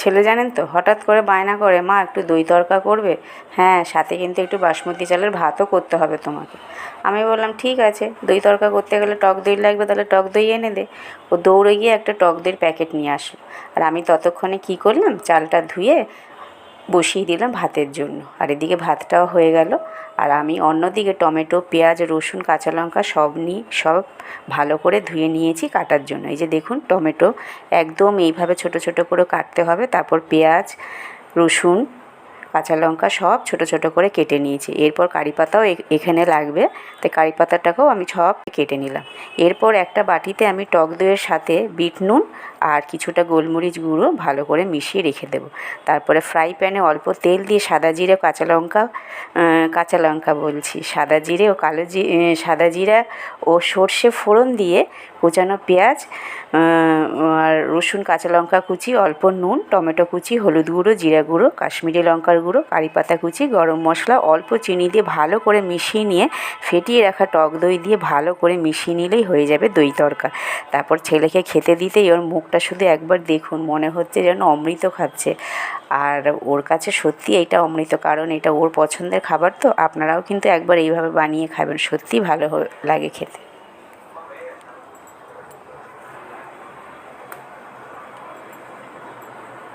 ছেলে জানেন তো, হঠাৎ করে বায়না করে, মা, একটু দই তরকা করবে? হ্যাঁ সাথে কিন্তু একটু বাসমতি চালের ভাতও করতে হবে তোমাকে। আমি বললাম, ঠিক আছে, দই তরকা করতে গেলে টক দই লাগবে, তাহলে টক দই এনে দে। ও দৌড়ে গিয়ে একটা টক দইয়ের প্যাকেট নিয়ে আসলো। আর আমি ততক্ষণে কি করলাম, চালটা ধুয়ে বসিয়ে দিলাম ভাতের জন্য। আর এদিকে ভাতটাও হয়ে গেল। আর আমি অন্যদিকে টমেটো, পেঁয়াজ, রসুন, কাঁচা লঙ্কা সব নিয়ে সব ভালো করে ধুয়ে নিয়েছি কাটার জন্য। এই যে দেখুন টমেটো একদম এইভাবে ছোট ছোট করে কাটতে হবে। তারপর পেঁয়াজ, রসুন কাঁচা লঙ্কা সব ছোট ছোট করে কেটে নিয়েছি। এরপর কারি পাতাও এখানে লাগবে। তাই কারি পাতাটাকেও আমি সব কেটে নিলাম। এরপর একটা বাটিতে আমি টক দইয়ের সাথে বিট নুন আর কিছুটা গোলমরিচ গুঁড়ো ভালো করে মিশিয়ে রেখে দেবো। তারপরে ফ্রাই প্যানে অল্প তেল দিয়ে সাদা জিরে, কাঁচা লঙ্কা কাঁচা লঙ্কা বলছি। সাদা জিরে ও কালো জি সাদা জিরা ও সর্ষে ফোড়ন দিয়ে কুচানো পেঁয়াজ রসুন, কাঁচা লঙ্কা কুচি, অল্প নুন, টমেটো কুচি, হলুদ গুঁড়ো, জিরা গুঁড়ো, কাশ্মীরি লঙ্কার গুঁড়ো, কারি পাতা কুচি, গরম মশলা, অল্প চিনি দিয়ে ভালো করে মিশিয়ে নিয়ে ফেটিয়ে রাখা টক দই দিয়ে ভালো করে মিশিয়ে নিলেই হয়ে যাবে দই তড়কা তারপর ছেলেকে খেতে দিতেই ওর মুখটা শুধু একবার দেখুন, মনে হচ্ছে যেন অমৃত খাচ্ছে। আর ওর কাছে সত্যি এটা অমৃত, কারণ এটা ওর পছন্দের খাবার তো, আপনারাও কিন্তু একবার এইভাবে বানিয়ে খাবেন, সত্যি ভালো লাগে খেতে।